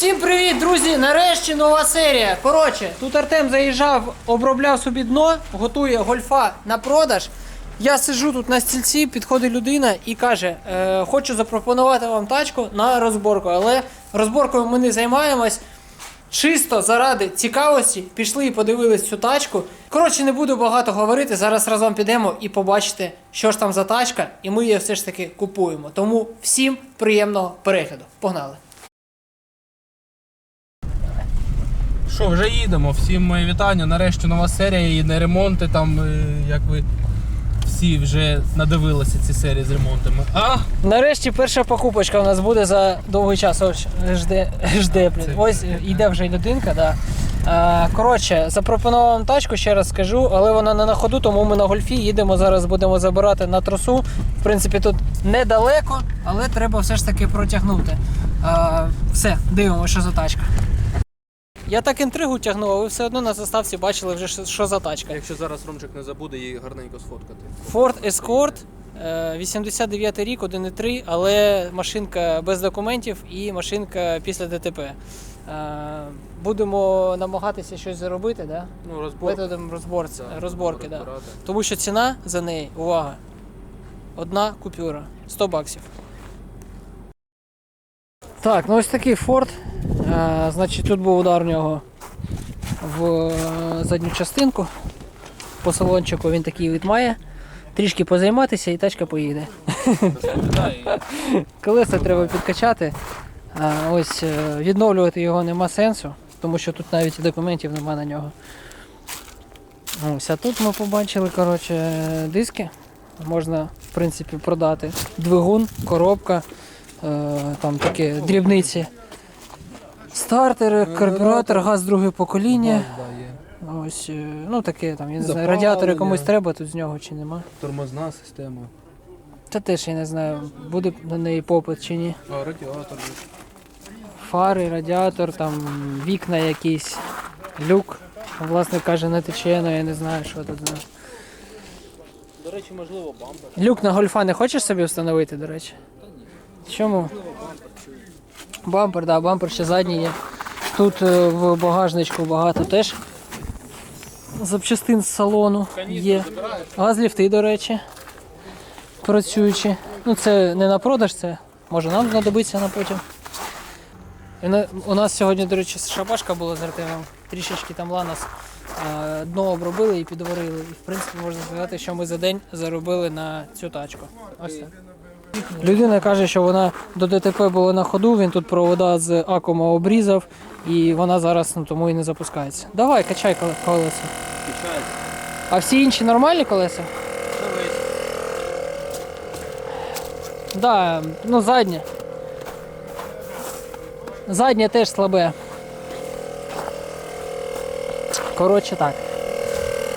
Всім привіт, друзі! Нарешті нова серія. Коротше, тут Артем заїжджав, обробляв собі дно, готує гольфа на продаж. Я сиджу тут на стільці, підходить людина і каже: е, хочу запропонувати вам тачку на розборку, але розборкою ми не займаємось. Чисто заради цікавості пішли і подивились цю тачку. Коротше, не буду багато говорити. Зараз разом підемо і побачите, що ж там за тачка, і ми її все ж таки купуємо. Тому всім приємного перегляду. Погнали! Що, вже їдемо. Всім мої вітання. Нарешті нова серія і не ремонти там, е, як ви всі вже надивилися ці серії з ремонтами. А? Нарешті перша покупочка у нас буде за довгий час. Ось жде, жде блін. Ось йде вже людинка, да. А, коротше, запропонував вам тачку, ще раз скажу, але вона не на ходу, тому ми на гольфі їдемо. Зараз будемо забирати на трасу. В принципі, тут недалеко, але треба все ж таки протягнути. А, все, дивимося, що за тачка. Я так інтригу тягнув, а ви все одно на заставці бачили вже, що- що за тачка. Якщо зараз Ромчик не забуде її гарненько сфоткати. Ford Escort, е, 89 рік, 1.3, але машинка без документів і машинка після ДТП. Е, Будемо намагатися щось заробити, да? Ну, розборка. методом розборці, Да, розборки. Да. розбирати. Тому що ціна за неї, увага, одна купюра 100 баксів. Так, ну ось такий Ford. Е, значить, тут був удар в нього в е, задню частинку. По салончику він такий вид має. Трішки позайматися і тачка поїде. Колеса треба підкачати. А, ось е, відновлювати його нема сенсу, тому що тут навіть і документів нема на нього. Ось, а тут ми побачили коротше, диски. Можна, в принципі, продати. Двигун, коробка, е, там такі дрібниці. Стартер, карбюратор, газ друге покоління. Ось, е, ну таке там, я не знаю, радіатори комусь треба тут з нього чи нема. Тормозна система. Та теж я не знаю, буде на неї попит чи ні. А, радіатор. Фари, радіатор, там вікна якісь, люк. Власне каже, не тече, але я не знаю, що тут. за- До речі, можливо, бампер. Люк на гольфа не хочеш собі встановити, до речі? Чому? Бампер, да, бампер ще задній є. Тут е, в багажничку багато теж запчастин з салону є. Газліфти, до речі, працюючі. Ну, це не на продаж, це може нам знадобиться на потім. У нас сьогодні, до речі, шабашка була з Артемом. Трішечки там ланос е, дно обробили і підварили. І в принципі можна сказати, що ми за день заробили на цю тачку. Ось так. Людина каже, що вона до ДТП була на ходу, він тут провода з акума обрізав, і вона зараз ну, тому і не запускається. Давай, качай коле- колеса. А всі інші нормальні колеса? Да, ну заднє. Заднє теж слабе. Коротше так.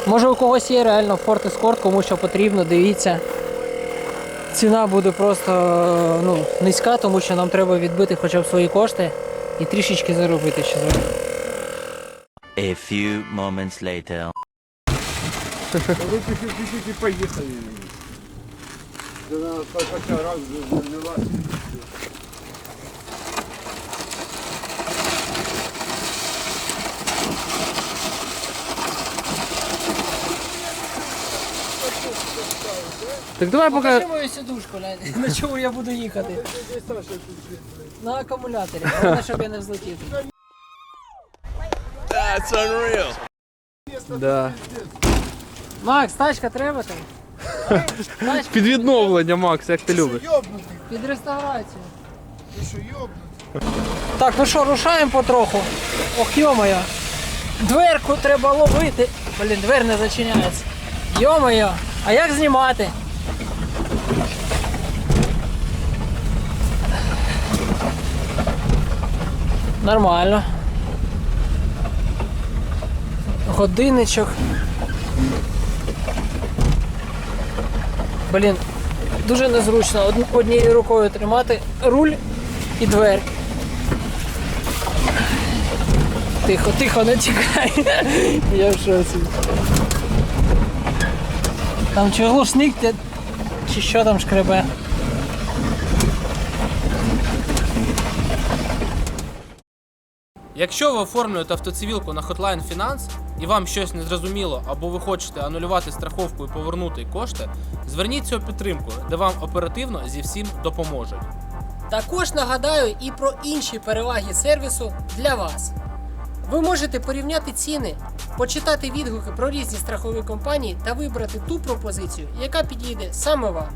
Може у когось є реально Ford Escort, кому що потрібно, дивіться. Ціна буде просто ну, низька, тому що нам треба відбити хоча б свої кошти і трішечки заробити ще зараз. A few moments later. Ви пішки поїхали. Хоча раз взяла. Так давай поки. Покажи мою сідушку, Лень. на чому я буду їхати. На акумуляторі, головне, щоб я не взлетів. Да. Макс, тачка треба там? Тачка Під відновлення, Макс, як ти любиш. під реставрацію. Так, ну що, рушаємо потроху. Ох, йомоя. Дверку треба ловити. Блін, двер не зачиняється. Йомоя, а як знімати? Нормально. Годинничок. Блін, дуже незручно од- однією рукою тримати руль і двері. Тихо, тихо, не тікай. Я в шоці. Там чи глушник, чи що там шкребе. Якщо ви оформлюєте автоцивілку на Hotline Finance і вам щось не зрозуміло, або ви хочете анулювати страховку і повернути кошти, зверніться у підтримку, де вам оперативно зі всім допоможуть. Також нагадаю і про інші переваги сервісу для вас. Ви можете порівняти ціни, почитати відгуки про різні страхові компанії та вибрати ту пропозицію, яка підійде саме вам.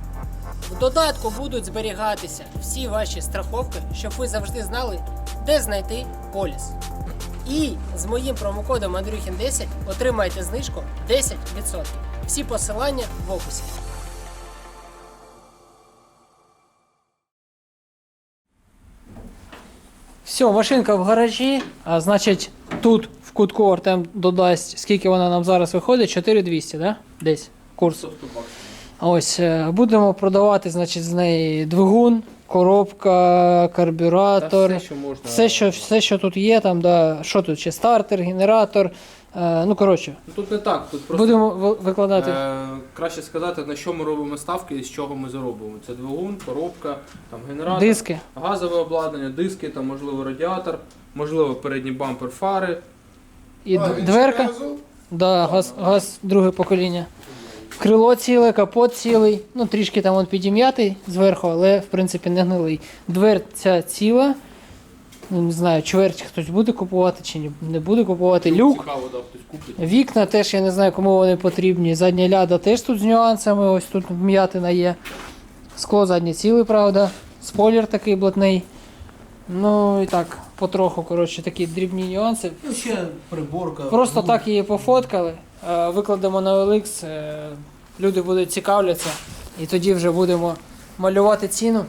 В додатку будуть зберігатися всі ваші страховки, щоб ви завжди знали, де знайти поліс. І з моїм промокодом Андрюхін10 отримаєте знижку 10%. Всі посилання в описі. Все, машинка в гаражі. А, значить, тут в кутку Артем додасть, скільки вона нам зараз виходить? 4200, да? Десь курс. А Ось е, будемо продавати, значить, з неї двигун, коробка, карбюратор. все, що можна. Все, що, все, що тут є, там, да, що тут ще стартер, генератор. Е, ну, коротше, Ну, Тут не так, тут просто будемо викладати. Е, краще сказати, на що ми робимо ставки і з чого ми заробимо. Це двигун, коробка, там генератор, Диски. газове обладнання, диски, там можливо радіатор, можливо передній бампер фари. І д- дверка. Да, газ, газ друге покоління. Крило ціле, капот цілий. Ну, трішки там он підім'ятий зверху, але в принципі не гнилий. Дверця ціла. Ну, не знаю, чверть хтось буде купувати чи не буде купувати. Люк. Цікаво, да, хтось купить. Вікна теж я не знаю, кому вони потрібні. Задня ляда теж тут з нюансами. Ось тут вм'ятина є. Скло заднє ціле, правда. Спойлер такий блатний. Ну і так, потроху, коротше, такі дрібні нюанси. Ну, ще приборка. Просто так її пофоткали, е, викладемо на OLX, е, люди будуть цікавляться, і тоді вже будемо малювати ціну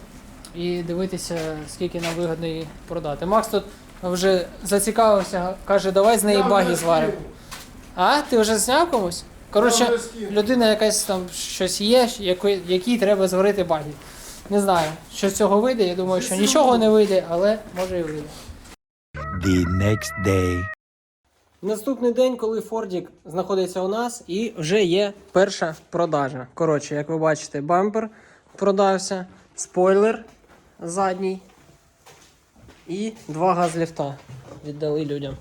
і дивитися, скільки нам вигодно її продати. Макс тут вже зацікавився, каже, давай з неї баги зваримо. А, ти вже зняв комусь? Коротше, людина якась там щось є, якій треба зварити баги. Не знаю, що з цього вийде. Я думаю, що нічого не вийде, але може і вийде. The next day. Наступний день, коли Фордік знаходиться у нас, і вже є перша продажа. Коротше, як ви бачите, бампер продався, спойлер задній і два газліфта віддали людям.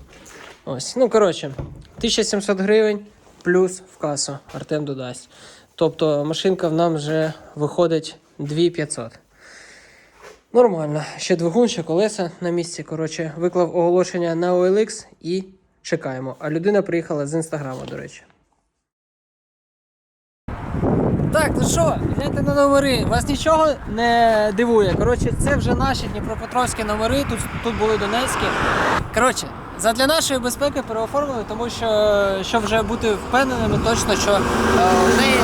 Ось, ну коротше, 1700 гривень плюс в касу Артем додасть. Тобто машинка в нам вже виходить 2500. Нормально. Ще двигун, ще колеса на місці. Коротше, виклав оголошення на OLX і чекаємо. А людина приїхала з інстаграму, до речі. Так, ну що, гляньте на номери. Вас нічого не дивує. Коротше, це вже наші дніпропетровські номери. Тут, тут були донецькі. Коротше, задля нашої безпеки переоформили, тому що щоб вже бути впевненими точно, що е, в неї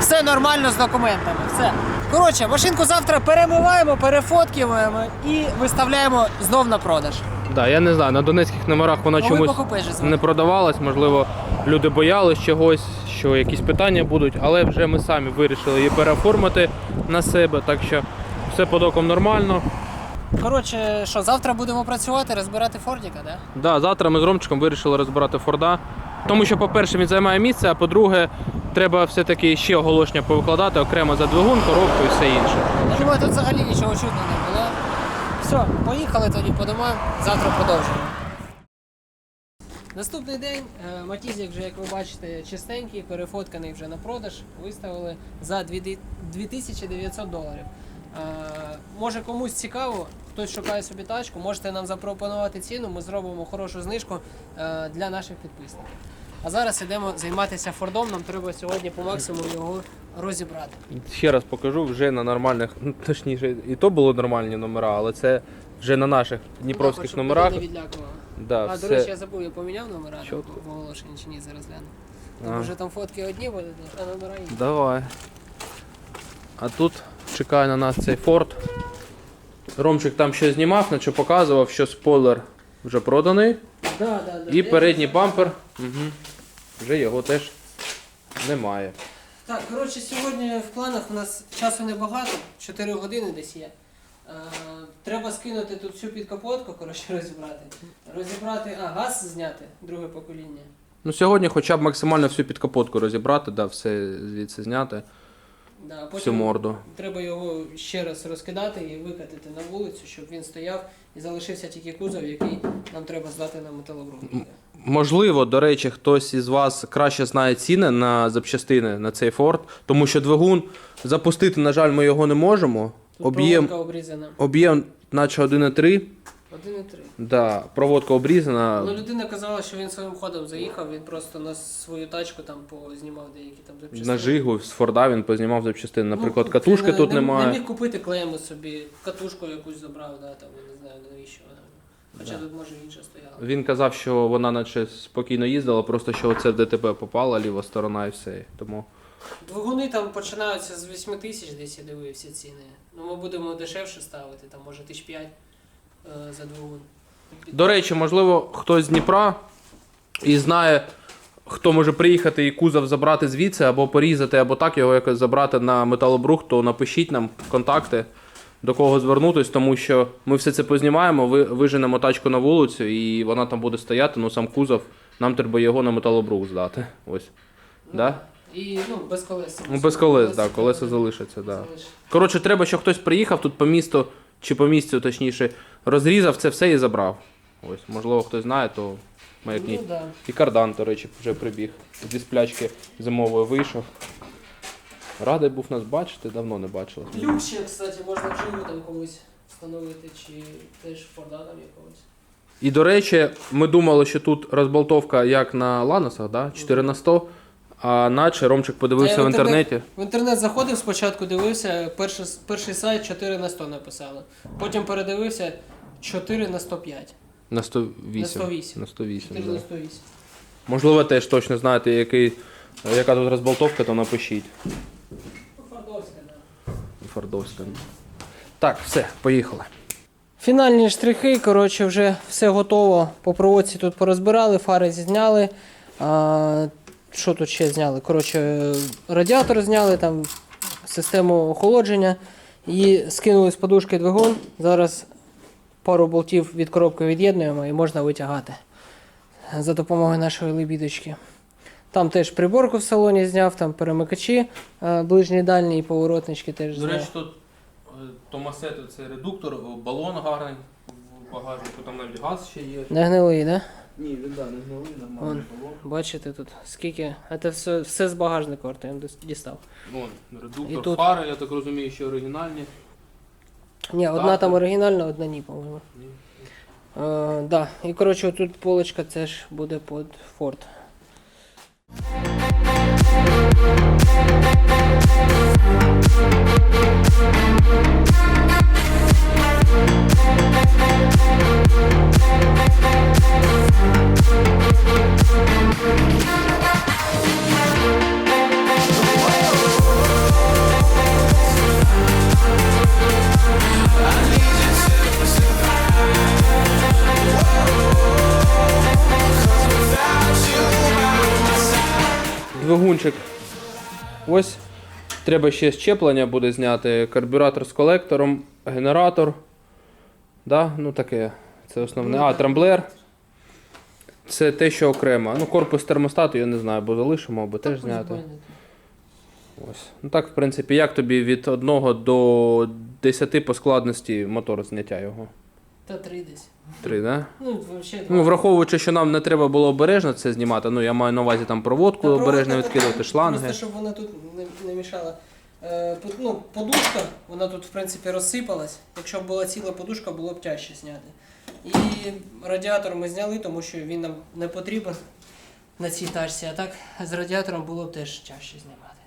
все нормально з документами. Все. Коротше, машинку завтра перемиваємо, перефоткуємо і виставляємо знов на продаж. Да, я не знаю, на донецьких номерах вона Новий чомусь покупець же не продавалась. Можливо, люди боялись чогось, що якісь питання будуть, але вже ми самі вирішили її переоформити на себе, так що все по докам нормально. Коротше, що, завтра будемо працювати, розбирати Фордіка, да? Да, завтра ми з Ромчиком вирішили розбирати Форда. Тому що, по-перше, він займає місце, а по-друге, треба все-таки ще оголошення повикладати окремо за двигун, коробку і все інше. Я думаю, тут взагалі нічого чутно не було. Все, поїхали тоді по домам, завтра продовжимо. Наступний день е, Матізік вже, як ви бачите, чистенький, перефотканий вже на продаж. Виставили за 2900 доларів. Е, Може комусь цікаво, хтось шукає собі тачку, можете нам запропонувати ціну, ми зробимо хорошу знижку е, для наших підписників. А зараз йдемо займатися Фордом. Нам треба сьогодні по максимуму його розібрати. Ще раз покажу вже на нормальних, ну, точніше, і то були нормальні номера, але це вже на наших дніпровських щоб номерах. Не відлякувало. Да, А, все. до речі, я забув, я поміняв номера Чітко. в оголошенні чи ні, зараз гляну. Там вже там фотки одні будуть, а номера інші. Давай. А тут чекає на нас цей Форд. Ромчик там ще знімав, наче показував, що спойлер вже проданий. Да, да, да. І передній бампер. Угу. Вже його теж немає. Так, коротше, сьогодні в планах у нас часу небагато, 4 години десь є. Е, треба скинути тут всю підкапотку, коротше, розібрати. Розібрати, а, газ зняти, друге покоління. Ну, сьогодні хоча б максимально всю підкапотку розібрати, да, все звідси зняти. Да, всю морду. треба його ще раз розкидати і викатити на вулицю, щоб він стояв і залишився тільки кузов, який нам треба здати на металобрухт. Можливо, до речі, хтось із вас краще знає ціни на запчастини на цей Форд, тому що двигун запустити, на жаль, ми його не можемо. Об'єм, обрізана. об'єм, наче 1,3. 1,3. Да, проводка обрізана. Ну, людина казала, що він своїм ходом заїхав, він просто на свою тачку там познімав деякі там запчастини. На жигу з Форда він познімав запчастини. Наприклад, Ну, катушки він тут не, немає. Не міг купити клейму собі, катушку якусь забрав, да, там, я не знаю навіщо вона. Хоча тут може інша стояла. Він казав, що вона наче спокійно їздила, просто що оце в ДТП попала, ліва сторона і все. Тому Двигуни там починаються з 8 тисяч, десь я дивився ціни. Ну ми будемо дешевше ставити, там може тисяч 5 е, за двигун. До речі, можливо, хтось з Дніпра і знає, хто може приїхати і кузов забрати звідси, або порізати, або так його якось забрати на металобрух, то напишіть нам контакти, до кого звернутись, тому що ми все це познімаємо, ви, виженемо тачку на вулицю, і вона там буде стояти, ну сам кузов, нам треба його на металобрух здати. Ось. Да? І ну, без колес. Ну, без колес, так, да, колеса залишаться, да. Коротше, треба, щоб хтось приїхав тут по місту, чи по місцю, точніше, розрізав це все і забрав. Ось, можливо, хтось знає, то маякніть. Ну, да. І кардан, до речі, вже прибіг. Зі сплячки зимової вийшов. Радий був нас бачити, давно не бачили. Люк кстати, можна вживу там комусь встановити, чи теж форда там якогось. І до речі, ми думали, що тут розболтовка як на Ланосах, да? 4 на 100, а наче Ромчик подивився Та я в інтернеті. В інтернет заходив, спочатку дивився, перший, перший сайт 4 на 100 написали. Потім передивився 4 на 105. На 108. На 108. На 108, 4 да. на 108. Можливо, теж точно знаєте, який, яка тут розболтовка, то напишіть. Фордовська, да. Фордовська. Так, все, поїхали. Фінальні штрихи, коротше, вже все готово. По проводці тут порозбирали, фари зняли. Що тут ще зняли? Коротше, радіатор зняли, там систему охолодження. І скинули з подушки двигун. Зараз пару болтів від коробки від'єднуємо і можна витягати за допомогою нашої лебідочки. Там теж приборку в салоні зняв, там перемикачі, е, ближні дальні і поворотнички теж До речі, тут Томасетто це редуктор, балон гарний в багажнику, там навіть газ ще є. Не гнилий, да? Ні, він да, не знову Вон. нормальний балон. Бачите тут скільки. Це все, все з багажника Артем дос- дістав. Вон, редуктор, І тут- фари, я так розумію, що оригінальні. Ні, одна Так, там так. оригінальна, одна ні, по-моєму. Ні. Е, да. І коротше, тут полочка це ж буде під Ford. Двигунчик. Ось. Треба ще щеплення буде зняти. Карбюратор з колектором, генератор. Да? Ну таке. Це основне. А, трамблер. Це те, що окремо. Ну, корпус термостату, я не знаю, бо залишимо, або теж зняти. Ось. Ну так, в принципі, як тобі від 1 до 10 по складності мотор зняття його? Та три десь. 3, да? Ну, вообще, Ну, враховуючи, що нам не треба було обережно це знімати, ну я маю на увазі там проводку обережно проводка відкидувати, шланги. Просто щоб вона тут не, не мішала. Е, ну, подушка, вона тут в принципі розсипалась. Якщо б була ціла подушка, було б тяжче зняти. І радіатор ми зняли, тому що він нам не потрібен на цій тачці, а так з радіатором було б теж тяжче знімати.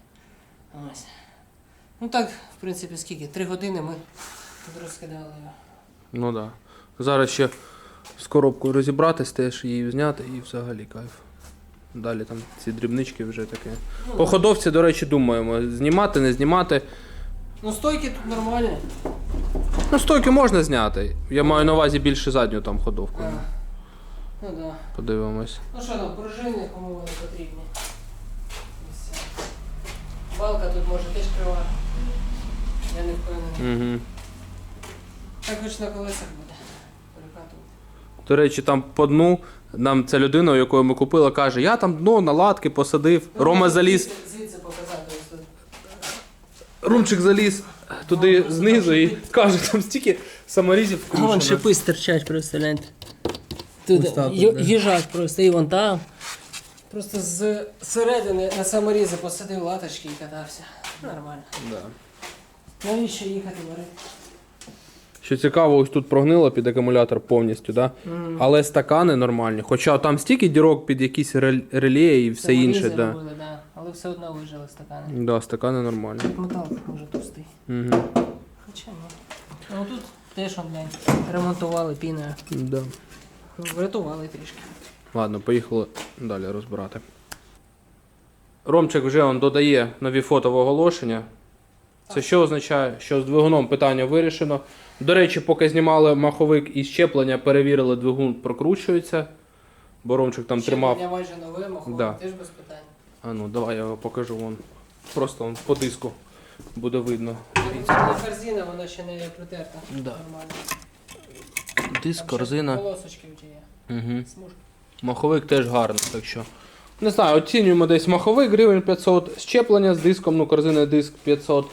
Ось. Ну так, в принципі, скільки? Три години ми тут розкидали його. Ну так. Да. Зараз ще з коробкою розібратись, теж її зняти і взагалі кайф. Далі там ці дрібнички вже таке. Ну, По ходовці, до речі, думаємо, знімати, не знімати. Ну стойки тут нормальні. Ну, стойки можна зняти. Я маю на увазі більше задню там ходовку. А, ну. Да. Подивимось. Ну що там, пружини, кому вони потрібні. Балка тут може теж крива. Я не впевнений. Угу. Так хоч на колесах буде. Перекатувати. До речі, там по дну нам ця людина, у якої ми купили, каже, я там дно на латки посадив. Ну, Рома заліз. Звідси, показати. Ромчик заліз туди знизу і каже, там стільки саморізів Вон вкручено. шипи стирчать просто, гляньте. Тут Ось так ї- да. їжать просто, і вон там. Просто з середини на саморізи посадив латочки і катався. Нормально. Да. Навіщо їхати варити? Що цікаво, ось тут прогнило під акумулятор повністю, да? Мгм. але стакани нормальні. Хоча там стільки дірок під якісь релеї і все Саморізи інше. Да. робили, да. Але все одно вижили стакани. Да, стакани нормальні. Метал може товстий. Угу. Хоча ні. Ну тут теж он, ремонтували піною. Да. Врятували трішки. Ладно, поїхали далі розбирати. Ромчик вже он додає нові фото в оголошення. Це що означає, що з двигуном питання вирішено. До речі, поки знімали маховик і щеплення, перевірили, двигун прокручується. Бо Ромчик там тримав. Я майже нове махове, Да. теж без питань. А ну, давай я його покажу вон. Просто вон по диску буде видно. Це не корзина, вона ще не притерта. Да. Нормально. Диск, Там ще корзина. Полосочки у тебе Угу. Смужки. Маховик теж гарний, так що. Не знаю, оцінюємо десь маховик гривень 500, щеплення з диском, ну корзина диск 500,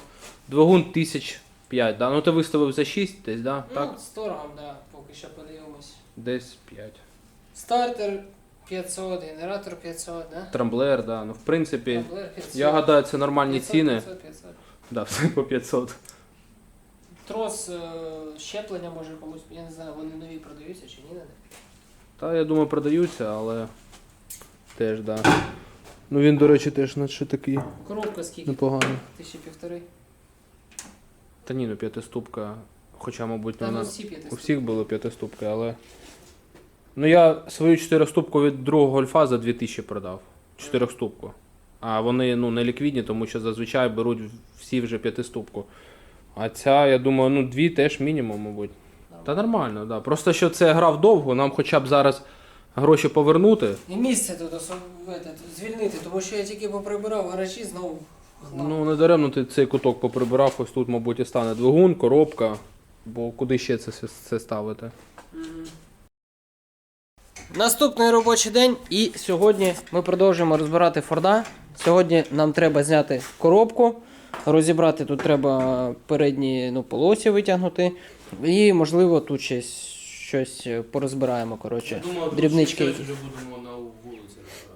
двигун 1005, да? Ну ти виставив за 6 десь, да? Так? Ну, з торгом, да, поки що подивимось. Десь 5. Стартер 500, генератор 500, да? Трамблер, да. Ну в принципі, Трамблер 500. я гадаю, це нормальні 500, ціни. 500, 500. Да, все по 500. Трос е, щеплення може комусь, я не знаю, вони нові продаються чи ні? не? Та я думаю, продаються, але теж, да. Ну він, до речі, теж наче такий Коробка скільки? непоганий. Тисячі півтори. Та ні, ну п'ятиступка. Хоча, мабуть, Та вона. ну всі. У всіх були п'ятиступки, але. Ну я свою чотирьохступку від другого гольфа за 2000 продав. Чотирьохступку. А вони ну, не ліквідні, тому що зазвичай беруть всі вже п'ятиступку. А ця, я думаю, ну дві теж мінімум, мабуть. Та нормально, да. Просто що це грав довго, нам хоча б зараз гроші повернути. І місце тут особ... звільнити, тому що я тільки поприбирав гаражі знову. Ну, не даремно ти цей куток поприбирав, ось тут, мабуть, і стане двигун, коробка. Бо куди ще це, це ставити? Наступний робочий день, і сьогодні ми продовжуємо розбирати Форда. Сьогодні нам треба зняти коробку, розібрати тут треба передні ну, полосі витягнути. І, можливо, тут ще щось порозбираємо. Коротше, дрібнички. вже будемо на.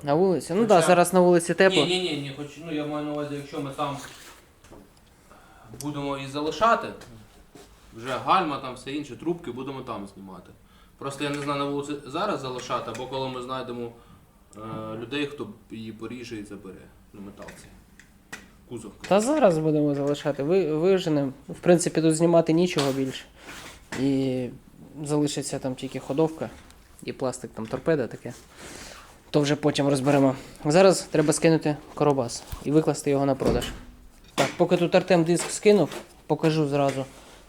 На вулиці? Ну так, Хоча- да, зараз на вулиці тепло. Ні, ні, ні, ні, хоч, ну я маю на увазі, якщо ми там будемо і залишати, вже гальма, там все інше, трубки будемо там знімати. Просто я не знаю на вулиці зараз залишати, або коли ми знайдемо е, людей, хто її поріже і забере на металці. Кузов. Та зараз будемо залишати. Ви, виженемо. В принципі, тут знімати нічого більше. І залишиться там тільки ходовка і пластик, там торпеда таке. То вже потім розберемо. Зараз треба скинути коробас і викласти його на продаж. Так, поки тут Артем диск скинув, покажу зразу.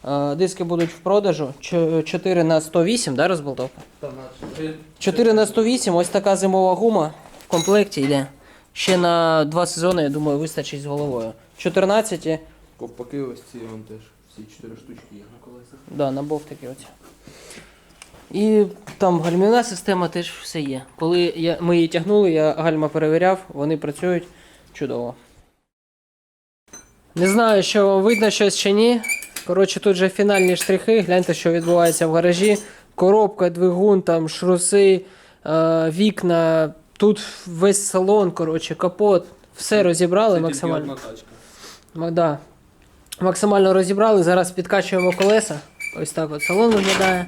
Е, диски будуть в продажу. 4 на 108, да, розболтовка? 4 на 108, ось така зимова гума в комплекті йде. Ще на два сезони, я думаю, вистачить з головою. 14, Ковпаки ось ці вон теж. Всі чотири штучки є на колесах. да, на бовтики оці. І там гальмівна система теж все є. Коли я, ми її тягнули, я гальма перевіряв, вони працюють чудово. Не знаю, що вам видно щось чи ні. Коротше, тут же фінальні штрихи. Гляньте, що відбувається в гаражі. Коробка, двигун, там, шруси, е, вікна. Тут весь салон, коротше, капот. Все розібрали максимально. Ма- Да. Максимально розібрали. Зараз підкачуємо колеса. Ось так от салон виглядає.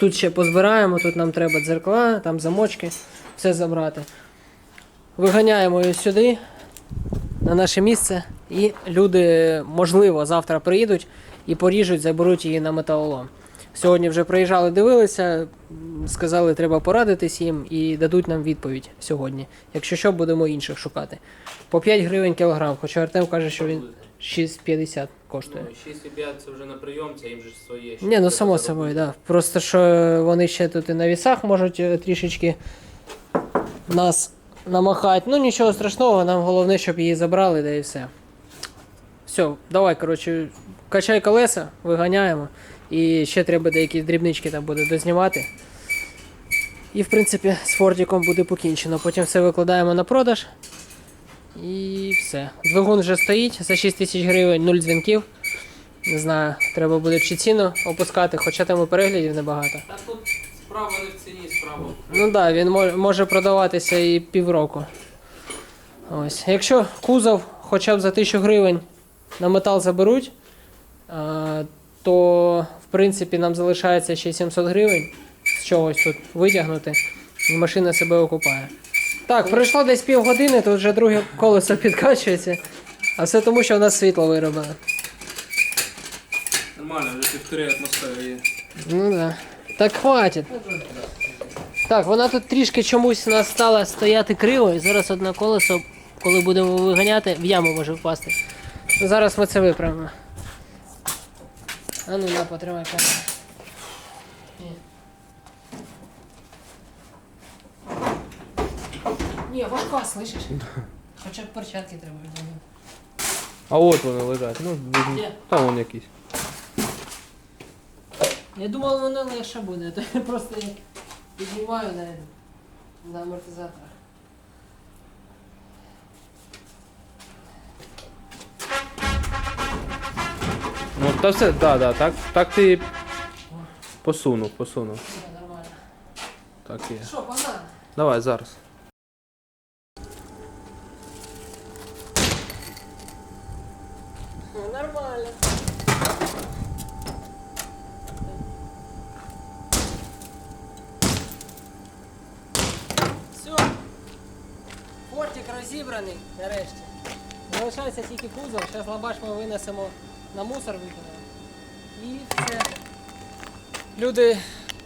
Тут ще позбираємо, тут нам треба дзеркала, там замочки, все забрати. Виганяємо її сюди, на наше місце, і люди, можливо, завтра приїдуть і поріжуть, заберуть її на металолом. Сьогодні вже приїжджали, дивилися, сказали, треба порадитись їм і дадуть нам відповідь сьогодні. Якщо що, будемо інших шукати. По 5 гривень кілограм, хоча Артем каже, що він 6,50 коштує. 6,5 це вже на прийом, це їм же своє. Ні, ну само собою, так. Да. Просто що вони ще тут і на вісах можуть е, трішечки нас намахати. Ну нічого страшного, нам головне, щоб її забрали, да і все. Все, давай, коротше, качай колеса, виганяємо. І ще треба деякі дрібнички там буде дознімати. І в принципі з Фордіком буде покінчено. Потім все викладаємо на продаж. І все. Двигун вже стоїть за 6 тисяч гривень, 0 дзвінків. Не знаю, треба буде чи ціну опускати, хоча там і переглядів небагато. Та тут справа не в ціні, справа. Ну так, да, він може продаватися і півроку. Ось. Якщо кузов хоча б за 1000 гривень на метал заберуть, то в принципі нам залишається ще 700 гривень з чогось тут витягнути, і машина себе окупає. Так, пройшло десь півгодини, тут вже друге колесо підкачується. А все тому, що в нас світло виробили. Нормально, вже півтори атмосфери є. Ну да. Так хватить. Так, вона тут трішки чомусь у нас стала стояти криво, і зараз одне колесо, коли будемо виганяти, в яму може впасти. Ну, Зараз ми це виправимо. А ну на, потримай камеру. Ні, важка, слышиш? Хоча б перчатки треба. А от вони лежать. Ну. Де? там вон якийсь. Я думав, воно легше буде, то я просто її піднімаю на, на амортизаторах. Ну, та все, да, да, так, так ти посунув, посунув. Все нормально. Так є. Що, погнали? Давай зараз. Ну, Нормально. Все. Фортик розібраний нарешті. Залишається тільки кузов. Зараз лабаш ми винесемо на мусор викинемо. І все. Люди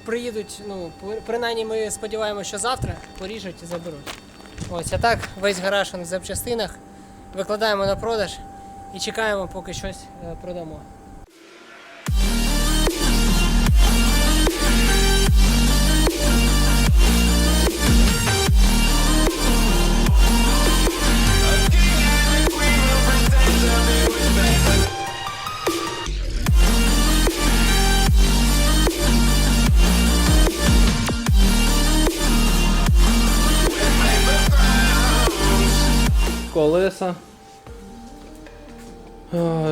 приїдуть, ну, принаймні ми сподіваємося, що завтра поріжуть і заберуть. Ось, а так весь гараж в запчастинах. Викладаємо на продаж і чекаємо, поки щось е, продамо. Е,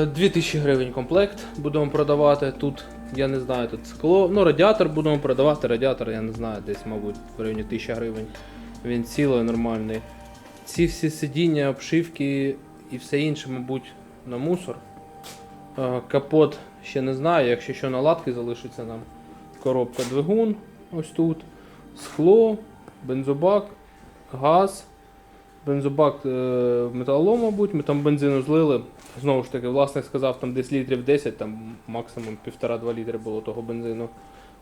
2000 гривень комплект будемо продавати. Тут, я не знаю, тут скло. Ну, радіатор будемо продавати. Радіатор, я не знаю, десь, мабуть, в районі 1000 гривень. Він цілий, нормальний. Ці всі сидіння, обшивки і все інше, мабуть, на мусор. Е, Капот ще не знаю, якщо що наладки залишиться нам. Коробка двигун ось тут. Скло, бензобак, газ. Бензобак е, металолом, мабуть, ми там бензину злили. Знову ж таки, власник сказав, там десь літрів 10, там максимум 1,5-2 літри було того бензину.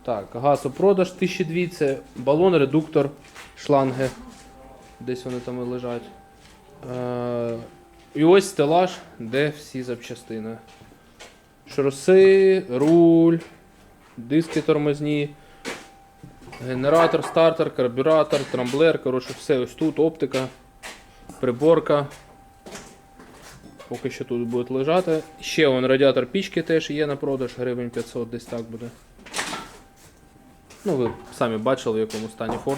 Так, газ у продаж 1002, це балон, редуктор, шланги. Десь вони там і лежать. Е, і ось стелаж, де всі запчастини. Шроси, руль, диски тормозні, генератор, стартер, карбюратор, трамблер. Коротше, все ось тут, оптика приборка. Поки що тут буде лежати. Ще вон радіатор пічки теж є на продаж, гривень 500 десь так буде. Ну, ви самі бачили, в якому стані Ford.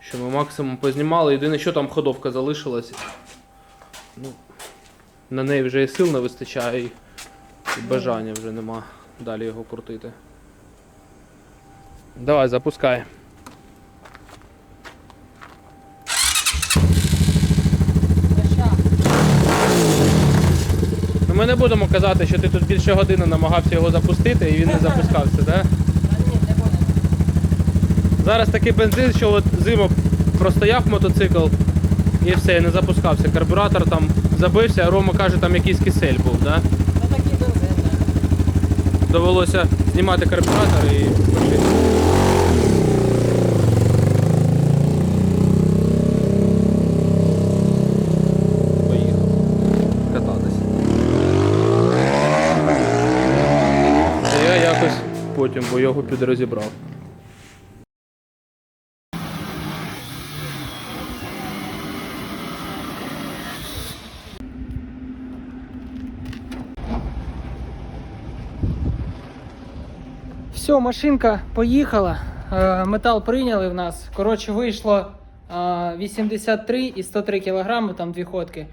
Що ми максимум познімали. Єдине, що там ходовка залишилась. Ну, на неї вже і сил не вистачає, і, бажання вже нема далі його крутити. Давай, запускай. Ну, ми не будемо казати, що ти тут більше години намагався його запустити і він не запускався, так? Зараз такий бензин, що от зиму простояв мотоцикл і все, не запускався. Карбюратор там забився, а Рома каже, там якийсь кисель був, да? Такий бензин, так. Довелося знімати карбюратор і почати. Поїхав кататись. Це я якось потім, бо його підрозібрав. Все, машинка поїхала. Е, Метал прийняли в нас. Коротше, вийшло 83 і 103 кілограми, там дві ходки,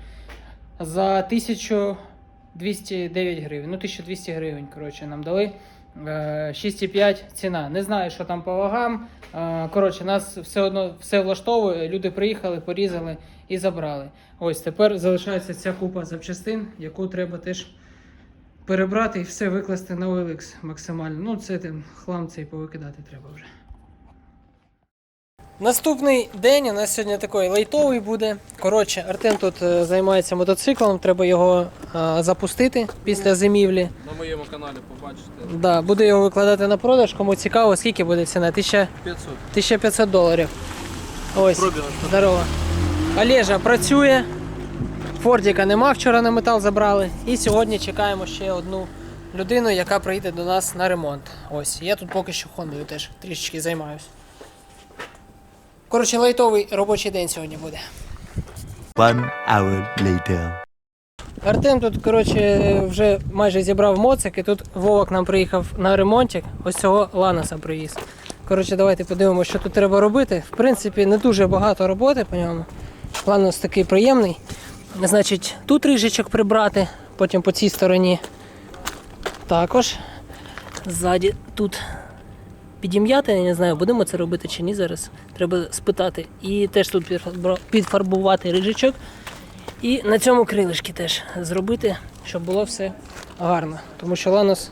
за 1209 гривень. Ну, 1200 гривень, коротше, нам дали. Е, 6,5 ціна. Не знаю, що там по вагам. Е, Коротше, нас все одно все влаштовує. Люди приїхали, порізали і забрали. Ось тепер залишається ця купа запчастин, яку треба теж перебрати і все викласти на OLX максимально. Ну, це тим хлам цей повикидати треба вже. Наступний день у нас сьогодні такий лайтовий буде. Коротше, Артем тут е, займається мотоциклом, треба його е, запустити після зимівлі. На моєму каналі побачите. Да, буду його викладати на продаж. Кому цікаво, скільки буде ціна? 1000 500. 1500 доларів. Ось. Пробіг. Здорово. Олежа працює. Фордіка нема, вчора на метал забрали. І сьогодні чекаємо ще одну людину, яка прийде до нас на ремонт. Ось. Я тут поки що Хондою теж трішечки займаюсь. Коротше, лайтовий робочий день сьогодні буде. One hour later. Артем тут, коротше, вже майже зібрав моцик, і тут Вовок нам приїхав на ремонтик. Ось цього Ланоса привіз. Коротше, давайте подивимося, що тут треба робити. В принципі, не дуже багато роботи по ньому. Ланос такий приємний. Значить, тут рижичок прибрати, потім по цій стороні також. Ззаді тут підім'яти, я не знаю, будемо це робити чи ні зараз. Треба спитати. І теж тут підфарбувати рижичок. І на цьому крилишки теж зробити, щоб було все гарно. Тому що Ланос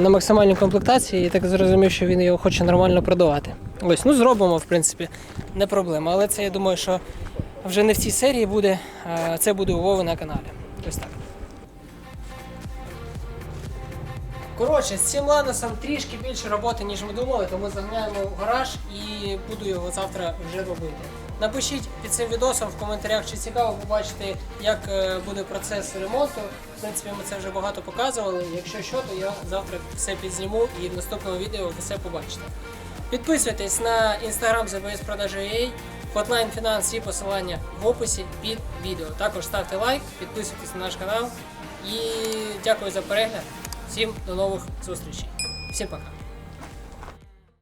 на максимальній комплектації, я так зрозумів, що він його хоче нормально продавати. Ось, ну зробимо, в принципі, не проблема. Але це я думаю, що вже не в цій серії буде, це буде у Вови на каналі. Ось так. Коротше, з цим ланосом трішки більше роботи, ніж ми думали, тому заганяємо в гараж і буду його завтра вже робити. Напишіть під цим відосом в коментарях, чи цікаво побачити, як е, буде процес ремонту. В принципі, ми це вже багато показували. Якщо що, то я завтра все підзніму і в наступному відео ви все побачите. Підписуйтесь на інстаграм ZBS продажі Hotline Finance, всі посилання в описі під відео. Також ставте лайк, підписуйтесь на наш канал і дякую за перегляд. Всім до нових зустрічей. Всім пока.